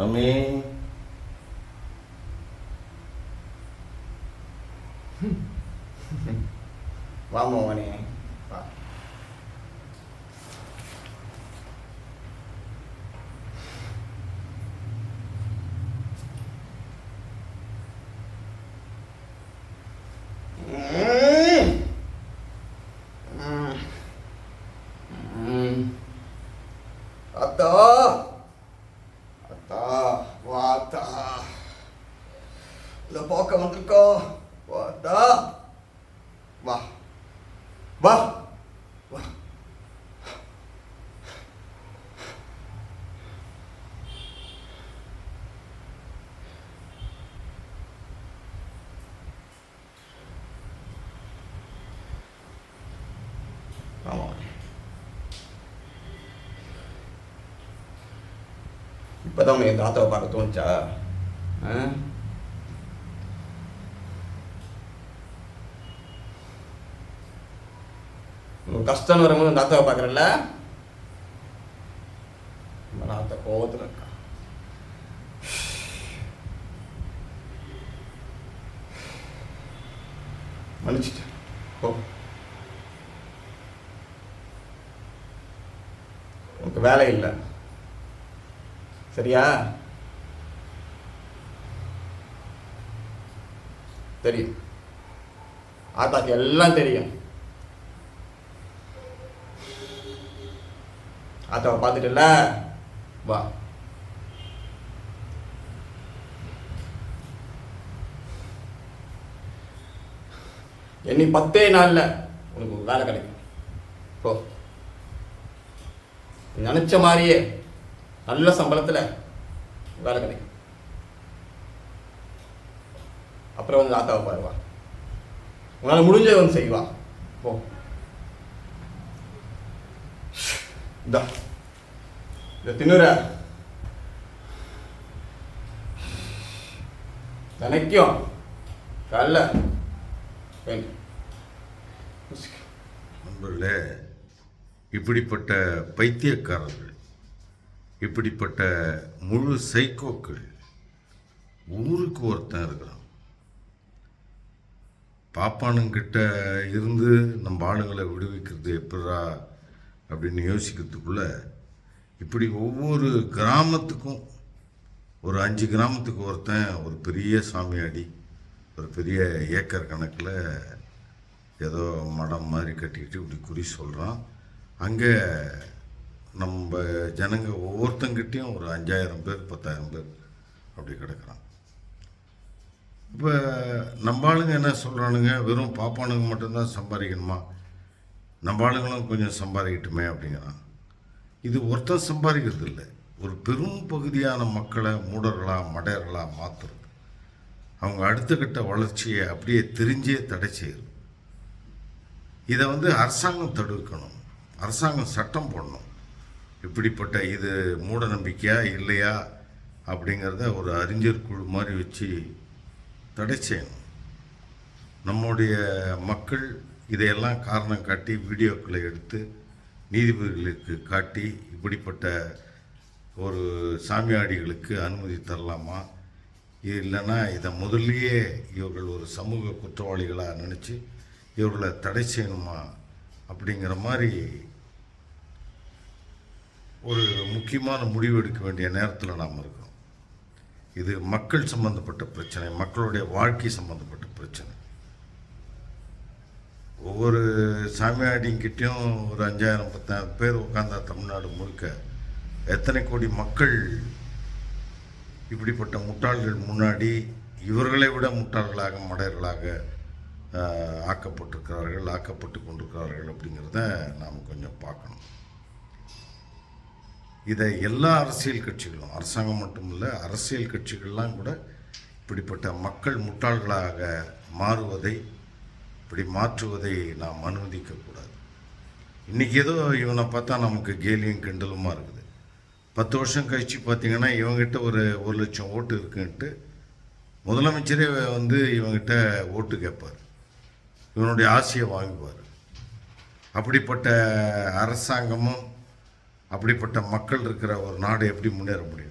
அம்மி வா மோகனே வா வா ஆமாம் இப்போதான் உனக்கு என் தாத்தாவை பார்க்க தோணுச்சா ஆ உனக்கு கஷ்டம் வரும்போது அந்த தாத்தாவை பார்க்குறல்ல? நான் தாத்தா கோவத்தில் இருக்கா? மன்னிச்சிட்டேன். போ. உனக்கு வேலை இல்லை. சரியா? தெரியும். ஆத்தாக்கு எல்லாம் தெரியும். ஆத்தாவை பார்த்துட்டுல வா என்னி பத்தே நாளில் உனக்கு வேலை கிடைக்கும் போ நினச்ச மாதிரியே நல்ல சம்பளத்தில் வேலை கிடைக்கும் அப்புறம் வந்து ஆத்தாவை பாருவா உன்னால் முடிஞ்சதை வந்து செய்வா போ இந்தா இதை தின்னுற நினைக்கும் காலைல நண்பர்களே இப்படிப்பட்ட பைத்தியக்காரர்கள் இப்படிப்பட்ட முழு சைக்கோக்கள் ஊருக்கு ஒருத்தன் இருக்கிறான் பாப்பானுங்கிட்ட இருந்து நம்ம ஆளுங்களை விடுவிக்கிறது எப்படா அப்படின்னு யோசிக்கிறதுக்குள்ள இப்படி ஒவ்வொரு கிராமத்துக்கும் ஒரு அஞ்சு கிராமத்துக்கு ஒருத்தன் ஒரு பெரிய சாமியாடி ஒரு பெரிய ஏக்கர் கணக்கில் ஏதோ மடம் மாதிரி கட்டிக்கிட்டு இப்படி குறி சொல்கிறான் அங்கே நம்ம ஜனங்க ஒவ்வொருத்தங்கிட்டையும் ஒரு அஞ்சாயிரம் பேர் பத்தாயிரம் பேர் அப்படி கிடக்குறான். இப்போ நம்ம ஆளுங்க என்ன சொல்கிறானுங்க வெறும் பாப்பானுங்க மட்டும்தான் சம்பாதிக்கணுமா? நம்ம ஆளுங்களும் கொஞ்சம் சம்பாதிக்கட்டுமே அப்படிங்கிறான். இது ஒருத்தன் சம்பாதிக்கிறது இல்லை. ஒரு பெரும் பகுதியான மக்களை மூடர்களாக மடையர்களாக மாற்றுறது அவங்க அடுத்த கட்ட வளர்ச்சியை அப்படியே தெரிஞ்சே தடை செய்யுது இதை வந்து அரசாங்கம் தடுக்கணும். அரசாங்கம் சட்டம் போடணும். இப்படிப்பட்ட இது மூட நம்பிக்கையா இல்லையா அப்படிங்கிறத ஒரு அறிஞர் குழு மாதிரி வச்சு தடை செய்யணும். நம்முடைய மக்கள் இதையெல்லாம் காரணம் காட்டி வீடியோக்களை எடுத்து நீதிபதிகளுக்கு காட்டி இப்படிப்பட்ட ஒரு சாமியாடிகளுக்கு அனுமதி தரலாமா? இது இல்லைன்னா இதை முதல்லையே இவர்கள் ஒரு சமூக குற்றவாளிகளாக நினச்சி இவர்களை தடை செய்யணுமா? அப்படிங்கிற மாதிரி ஒரு முக்கியமான முடிவு எடுக்க வேண்டிய நேரத்தில் நாம் இருக்கோம். இது மக்கள் சம்பந்தப்பட்ட பிரச்சனை மக்களுடைய வாழ்க்கை சம்பந்தப்பட்ட பிரச்சனை. ஒவ்வொரு சாமியாடிங்கிட்டையும் ஒரு அஞ்சாயிரம் பத்தாயிரம் பேர் உட்காந்தா தமிழ்நாடு முழுக்க எத்தனை கோடி மக்கள் இப்படிப்பட்ட முட்டாள்கள் முன்னாடி இவர்களை விட முட்டாள்களாக மடையர்களாக ஆக்கப்பட்டிருக்கிறார்கள் ஆக்கப்பட்டு கொண்டிருக்கிறார்கள் அப்படிங்கிறத நாம் கொஞ்சம் பார்க்கணும். இதை எல்லா அரசியல் கட்சிகளும் அரசாங்கம் மட்டுமில்ல அரசியல் கட்சிகள்லாம் கூட இப்படிப்பட்ட மக்கள் முட்டாள்களாக மாறுவதை இப்படி மாற்றுவதை நாம் அனுமதிக்கக்கூடாது. இன்றைக்கி ஏதோ இவனை பார்த்தா நமக்கு கேலியும் கிண்டலுமாக இருக்குது. பத்து வருஷம் கழித்து பார்த்தீங்கன்னா இவங்கிட்ட ஒரு ஒரு லட்சம் ஓட்டு இருக்குன்ட்டு முதலமைச்சரே வந்து இவங்கிட்ட ஓட்டு கேட்பார். இவனுடைய ஆசையை வாங்குவார். அப்படிப்பட்ட அரசாங்கமும் அப்படிப்பட்ட மக்கள் இருக்கிற ஒரு நாடு எப்படி முன்னேற முடியும்?